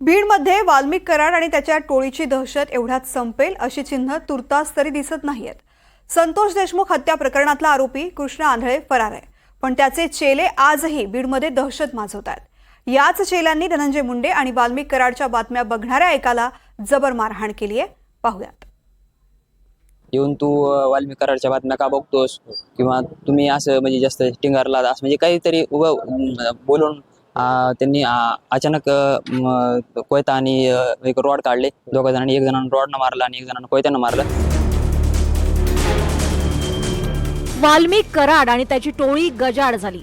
बीडमध्ये वाल्मिक कराड आणि त्याच्या टोळीची दहशत एवढ्यात संपेल अशी चिन्ह तुर्तास तरी दिसत नाहीयेत. संतोष देशमुख हत्या प्रकरणातला आरोपी कृष्ण आंधळे फरार आहे. पण त्याचे चेले आजही बीडमध्ये दहशत माजवत आहेत याच चेल्यांनी धनंजय मुंडे आणि वाल्मिक कराडच्या बातम्या बघणाऱ्या एकाला जबर मारहाण केली आहे. पाहुयात. येऊन तू वाल्मिक कराडच्या बातम्या का बघतोस? किंवा तुम्ही असं म्हणजे जास्त टिंगारला असं म्हणजे काहीतरी बोलून त्यांनी अचानक कोयता आणि एक रॉड काढले. दोघा जणांनी एक जणांना रॉडनं मारला आणि एक जणांना कोयत्यानं मारलं. वाल्मिक कराड आणि त्याची टोळी गजाड झाली.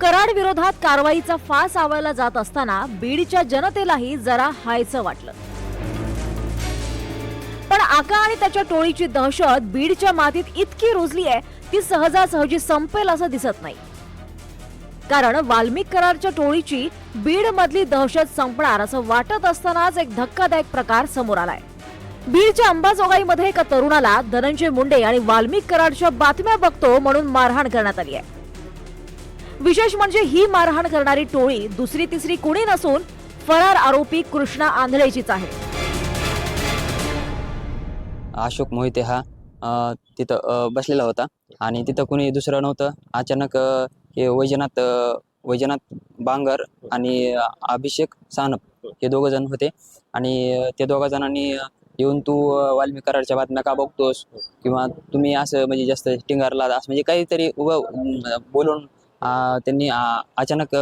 कराड विरोधात कारवाईचा फास आवळला जात असताना बीडच्या जनतेलाही जरा हायचं वाटलं. पण आका आणि त्याच्या टोळीची दहशत बीडच्या मातीत इतकी रुजली आहे ती सहजासहजी संपेल असं दिसत नाही. कारण वाल्मिक करारच्या टोळीची बीड मधली दहशत संपणार असं वाटत असतानाच एक धक्कादायक प्रकार समोर आलाय. बीडच्या अंबाजोगाईमध्ये एका तरुणाला धनंजय मुंडे आणि वाल्मिक कराडच्या बातम्या बघतो म्हणून मारहाण करण्यात आली आहे. विशेष म्हणजे ही मारहाण करणारी टोळी दुसरी तिसरी कुणी नसून फरार आरोपी कृष्णा आंधळेचीच आहे. अशोक मोहिते हा तिथं बसलेला होता आणि तिथं कुणी दुसरं नव्हतं. अचानक हे वैजनाथ वैजनाथ बांगर आणि अभिषेक सानप हे दोघं जण होते. आणि ते त्या दोघा जणांनी येऊन तू अ, बातम्या का बघतोस? किंवा तुम्ही असं म्हणजे जास्त टिंगारला असं म्हणजे काहीतरी उभं बोलून त्यांनी अचानक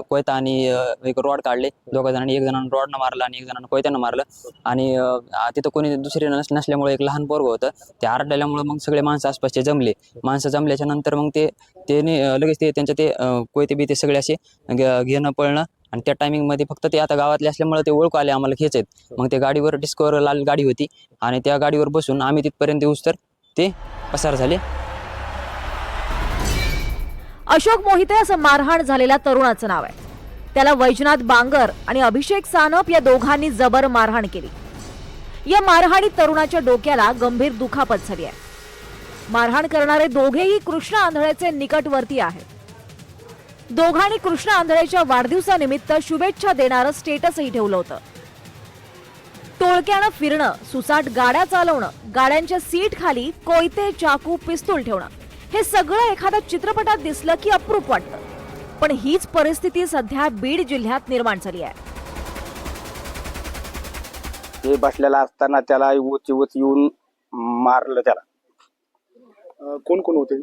कोयता आणि एक रॉड काढले. दोघा जणांनी एक जणांना रॉडनं मारलं आणि एक जणांना कोयत्यानं मारलं. आणि तिथं कोणी दुसरे नस नसल्यामुळे एक लहान पोरग होतं. ते आरडल्यामुळे मग सगळे माणसं आसपासचे जमले. माणसं जमल्याच्या नंतर मग ते त्याने लगेच ते त्यांच्या ते कोयते बिते सगळे असे घेणं पळणं आणि त्या टायमिंगमध्ये फक्त ते आता गावातले असल्यामुळे ते ओळखू आले आम्हाला खेच आहेत. मग ते गाडीवर डिस्कवर लाल गाडी होती आणि त्या गाडीवर बसून आम्ही तिथपर्यंत येऊस तर ते पसार झाले. अशोक मोहिते असं मारहाण झालेल्या तरुणाचं नाव आहे. त्याला वैजनाथ बांगर आणि अभिषेक सानप या दोघांनी जबर मारहाण केली. या मारहाणीत तरुणाच्या डोक्याला गंभीर दुखापत झाली आहे. मारहाण करणारे दोघेही कृष्ण आंधळेचे निकटवर्ती आहेत. दोघांनी कृष्ण आंधळेच्या वाढदिवसानिमित्त शुभेच्छा देणारं स्टेटसही ठेवलं होतं. टोळक्यानं फिरणं सुसाट गाड्या चालवणं गाड्यांच्या सीट खाली कोयते चाकू पिस्तूल ठेवणं. हे सगळं एखाद्या चित्रपटात दिसलं की अप्रूप वाटतं. पण हीच परिस्थिती सध्या बीड जिल्ह्यात निर्माण झाली आहे. ते बसलेला असताना त्याला उच उच येऊन मारलं त्याला. अं, कोण कोण होते?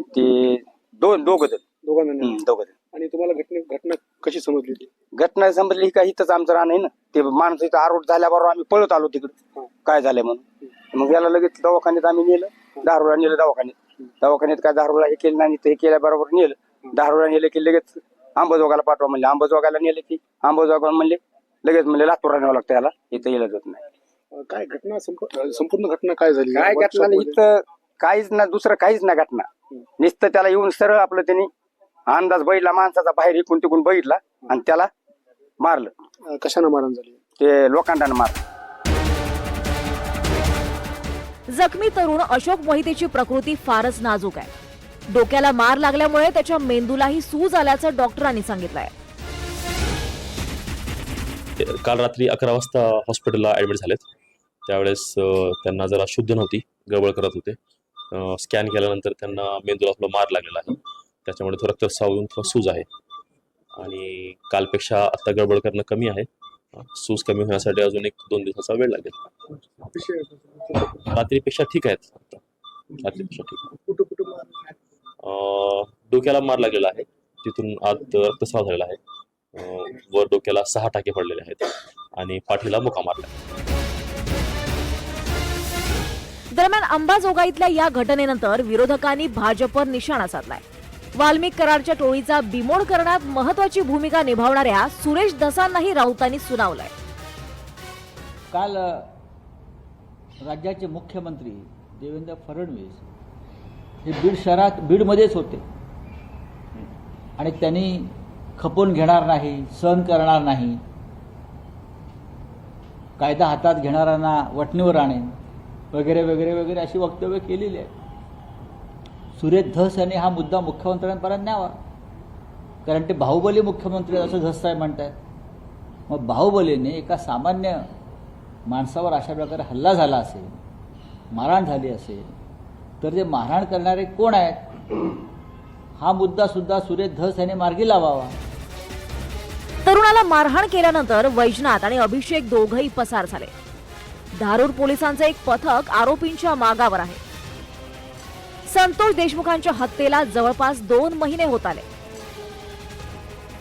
ते दोन दोघ जण. दोघांना दोघं जण. आणि तुम्हाला घटने घटना कशी समजली ती? घटना समजली का इथंच आमचं रान आहे ना. ते माणसं इथं आरोट झाल्याबरोबर आम्ही पळत आलो तिकडे. काय झालंय म्हणून. मग याला लगेच दवाखान्यात आम्ही नेलं. दारूला नेलं दवाखान्यात. दवाखान्यात काय दारूला हे केलं नाही ते केल्याबरोबर नेलं. दारूला नेलं की लगेच अंबाजोगाला पाठवा म्हणले. अंबाजोगाला नेलं की अंबाजोगा म्हणले लगेच म्हणले लातूरला न्यावं लागतं याला. इथं येलं जात नाही. काय घटना संपूर्ण घटना काय झाली? काय घटना नाही? इथं काहीच ना दुसरं काहीच ना घटना. नुसतं त्याला येऊन सरळ आपलं त्यांनी अंदाज बघितला माणसाचा बाहेर इकून तिकून बघितला आणि त्याला मारलं. कशानं मारण झाली? ते लोखंडानं मारलं. जखमी तरुण अशोक मोहितेची प्रकृती फारच नाजूक आहे. डोक्याला मार लागल्यामुळे त्याच्या मेंदूलाही सूज आल्याचं डॉक्टरांनी सांगितलंय. काल रात्री अकरा वाजता हॉस्पिटलला ॲडमिट झालेत. त्यावेळेस त्यांना जरा शुद्ध नव्हती गडबड करत होते. स्कॅन केल्यानंतर त्यांना मेंदूला थोडा मार लागलेला आहे. त्याच्यामुळे थोडं रक्तस्राव येऊन थोडं सूज आहे. आणि कालपेक्षा आता गडबड करणं कमी आहे. सूज कमी होण्यासाठी अजून एक दोन दिवसाचा वेळ लागेल. रात्रीपेक्षा ठीक आहेत. आता. रात्रीपेक्षा ठीक डोक्याला मार लागलेला आहे. तिथून आत रक्तस्राव झालेला आहे. वर डोक्याला सहा टाके पडलेले आहेत आणि पाठीला मुका मारला दरम्यान अंबाजोगाईतल्या या घटनेनंतर विरोधकांनी भाजपवर निशाणा साधलाय. वाल्मिक कराडच्या टोळीचा बिमोड करण्यात महत्वाची भूमिका निभावणाऱ्या सुरेश धसांनाही राऊतांनी सुनावलंय. काल राज्याचे मुख्यमंत्री देवेंद्र फडणवीस हे बीड शहरात बीडमध्येच होते. आणि त्यांनी खपून घेणार नाही सहन करणार नाही कायदा हातात घेणाऱ्यांना वटणीवर आणेन वगैरे वगैरे वगैरे अशी वक्तव्य केलेली आहे सुरेश धस यांनी हा मुद्दा मुख्यमंत्र्यांपर्यंत न्यावा. कारण ते बाहुबली मुख्यमंत्री असं धस साहेब म्हणतात मग बाहुबलीने एका सामान्य माणसावर अशा प्रकारे हल्ला झाला असेल मारहाण झाली असेल तर ते मारहाण करणारे कोण आहेत? हा मुद्दा सुद्धा सुरेश धस यांनी मार्गी लावावा. तरुणाला मारहाण केल्यानंतर वैजनाथ आणि अभिषेक दोघही पसार झाले. धारूर पोलिसांचं एक पथक आरोपींच्या मागावर आहे. संतोष देशमुखांच्या हत्येला जवळपास दोन महिने होत आले.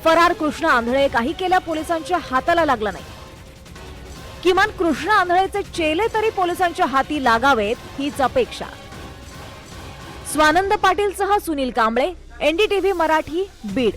फरार कृष्ण आंधळे काही केल्या पोलिसांच्या हाताला लागला नाही. किमान कृष्ण आंधळेचे चेले तरी पोलिसांच्या हाती लागावेत हीच अपेक्षा. स्वानंद पाटीलसह सुनील कांबळे एनडीटीव्ही मराठी बीड.